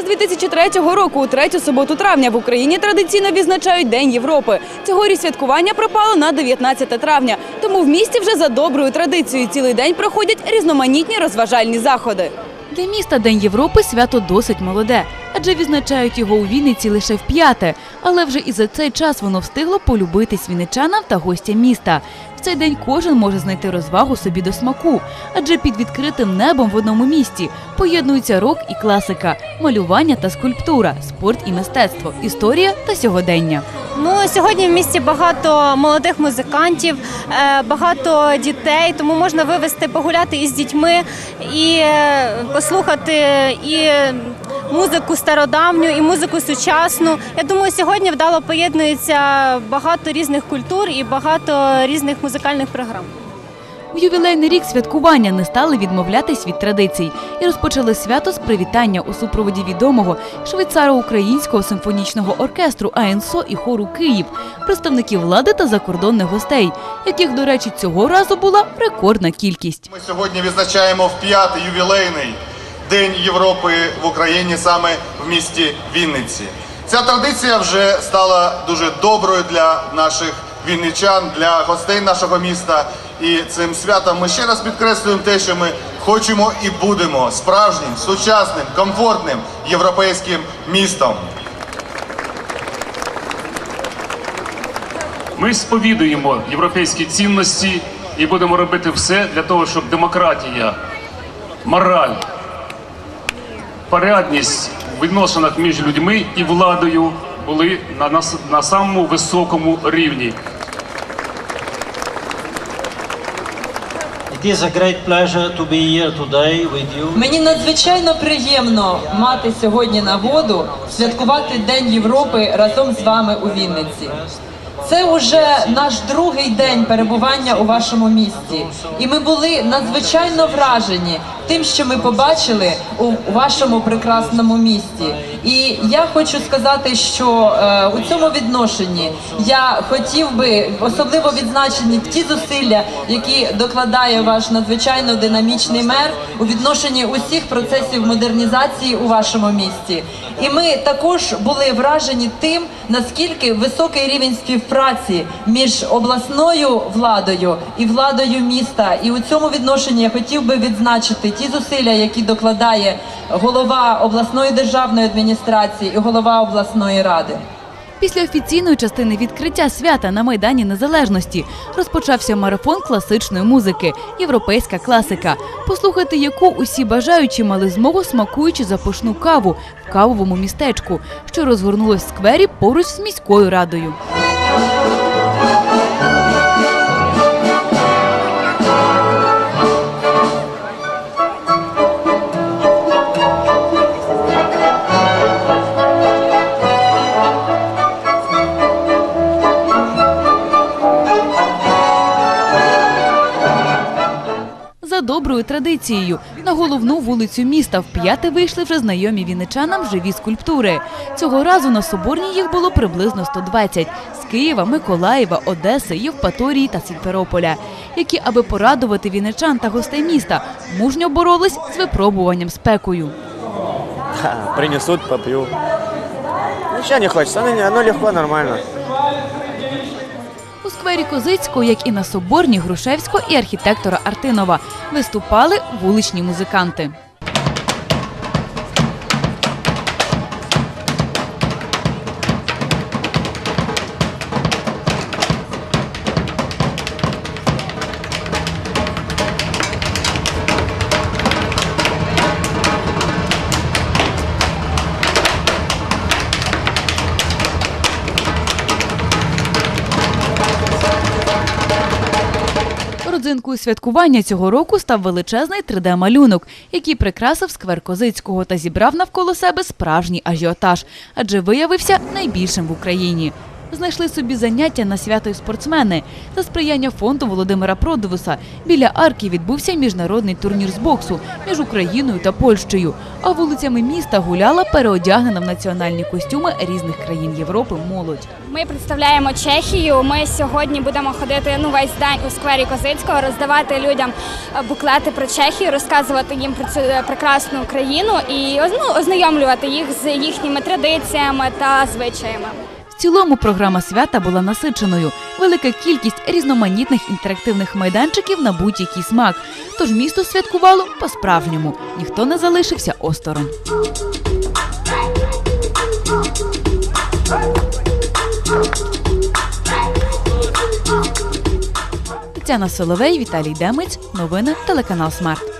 З 2003 року у третю суботу травня в Україні традиційно відзначають День Європи. Цьогоріч святкування припало на 19 травня. Тому в місті вже за доброю традицією цілий день проходять різноманітні розважальні заходи. Для міста День Європи свято досить молоде, адже відзначають його у Вінниці лише в п'яте. Але вже і за цей час воно встигло полюбитись вінничанам та гостям міста. В цей день кожен може знайти розвагу собі до смаку, адже під відкритим небом в одному місті поєднуються рок і класика, малювання та скульптура, спорт і мистецтво, історія та сьогодення. Ну сьогодні в місті багато молодих музикантів, е, багато дітей, тому можна вивезти погуляти із дітьми і е, послухати і музику стародавню, і музику сучасну. Я думаю, сьогодні вдало поєднується багато різних культур і багато різних музикальних програм. В ювілейний рік святкування не стали відмовлятись від традицій і розпочали свято з привітання у супроводі відомого швейцаро-українського симфонічного оркестру АНСО і хору Київ, представників влади та закордонних гостей, яких, до речі, цього разу була рекордна кількість. Ми сьогодні відзначаємо в п'ятий ювілейний День Європи в Україні саме в місті Вінниці. Ця традиція вже стала дуже доброю для наших вінничан, для гостей нашого міста. І цим святом ми ще раз підкреслюємо те, що ми хочемо і будемо справжнім, сучасним, комфортним європейським містом. Ми сповідуємо європейські цінності і будемо робити все для того, щоб демократія, мораль, порядність в відносинах між людьми і владою були на, нас- на самому високому рівні. It is a great pleasure to be here today with you. Мені надзвичайно приємно мати сьогодні нагоду святкувати День Європи разом з вами у Вінниці. Це вже наш другий день перебування у вашому місті, і ми були надзвичайно вражені тим, що ми побачили у вашому прекрасному місті. І я хочу сказати, що е, у цьому відношенні я хотів би особливо відзначені ті зусилля, які докладає ваш надзвичайно динамічний мер у відношенні усіх процесів модернізації у вашому місті. І ми також були вражені тим, наскільки високий рівень співпраці між обласною владою і владою міста. І у цьому відношенні я хотів би відзначити ті зусилля, які докладає голова обласної державної адміністрації і голова обласної ради. Після офіційної частини відкриття свята на Майдані Незалежності розпочався марафон класичної музики Європейська класика, послухати яку усі бажаючі мали змогу смакуючи запашну каву в кавовому містечку, що розгорнулось в сквері поруч з міською радою. Традицією на головну вулицю міста вп'яте вийшли вже знайомі вінничанам живі скульптури. Цього разу на Соборній їх було приблизно 120 з Києва, Миколаєва, Одеси, Євпаторії та Сімферополя, які, аби порадувати вінничан та гостей міста, мужньо боролись з випробуванням спекою. Ха, принесут, попью. Ничего не хочется, оно, оно легко, нормально. У сквері Козицького, як і на Соборні Грушевського і архітектора Артинова, виступали вуличні музиканти. Родзинкою святкування цього року став величезний 3D-малюнок, який прикрасив сквер Козицького та зібрав навколо себе справжній ажіотаж, адже виявився найбільшим в Україні. Знайшли собі заняття на свято й спортсмени. За сприяння фонду Володимира Продовуса біля арки відбувся міжнародний турнір з боксу між Україною та Польщею. А вулицями міста гуляла переодягнена в національні костюми різних країн Європи молодь. Ми представляємо Чехію. Ми сьогодні будемо ходити ну весь день у сквері Козицького, роздавати людям е, буклети про Чехію, розказувати їм про цю е, прекрасну країну і ну, ознайомлювати їх з їхніми традиціями та звичаями. В цілому програма свята була насиченою. Велика кількість різноманітних інтерактивних майданчиків на будь-який смак. Тож місто святкувало по-справжньому. Ніхто не залишився осторонь. Тетяна Соловей, Віталій Демець. Новини телеканал Смарт.